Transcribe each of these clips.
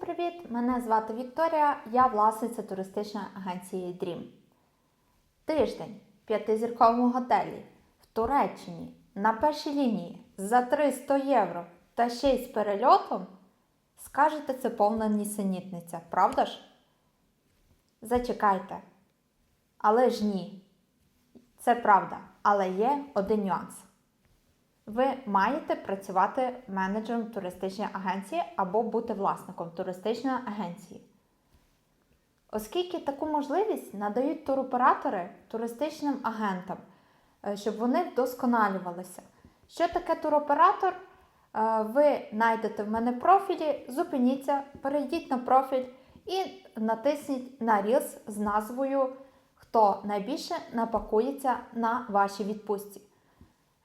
привіт! Мене звати Вікторія, я власниця туристичної агенції Dream. Тиждень в п'ятизірковому готелі в Туреччині на першій лінії за 300 євро та ще й з перельотом. Скажете, це повна нісенітниця, правда ж? Зачекайте. Але ж ні. Це правда, але є один нюанс. Ви маєте працювати менеджером туристичної агенції або бути власником туристичної агенції. Оскільки таку можливість надають туроператори туристичним агентам, е, щоб вони вдосконалювалися. Що таке туроператор? Е, Ви знайдете в мене профілі, зупиніться, перейдіть на профіль і натисніть на Reels з назвою Хто найбільше напакується на вашій відпустці.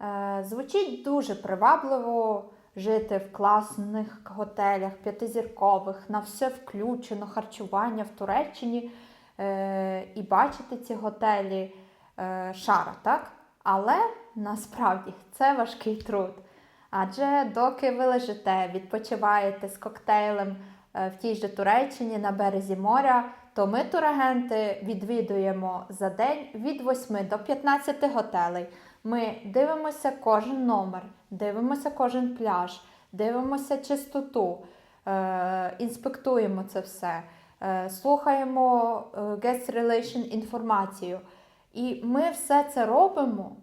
Е, Звучить дуже привабливо жити в класних готелях, п'ятизіркових, на все включено, харчування в Туреччині е, і бачити ці готелі е, шара, так? Але насправді це важкий труд. Адже доки ви лежите, відпочиваєте з коктейлем в тій же Туреччині на березі моря, то ми, турагенти, відвідуємо за день від 8 до 15 готелей. Ми дивимося кожен номер, дивимося кожен пляж, дивимося чистоту, е, інспектуємо це все, е, слухаємо е, guest relation інформацію. І ми все це робимо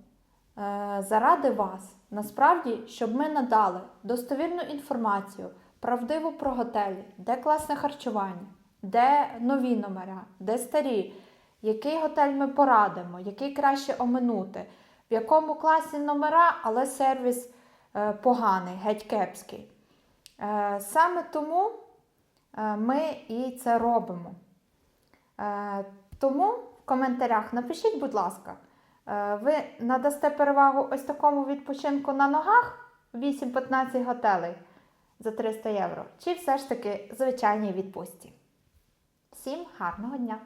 заради вас. Насправді, щоб ми надали достовірну інформацію, правдиву про готелі, де класне харчування, де нові номера, де старі, який готель ми порадимо, який краще оминути, в якому класі номера, але сервіс е, поганий, геть кепський. Е, саме тому е, ми і це робимо. Тому в коментарях напишіть, будь ласка, ви надасте перевагу ось такому відпочинку на ногах 8-15 готелей за 300 євро, чи все ж таки звичайній відпустці. Всім гарного дня!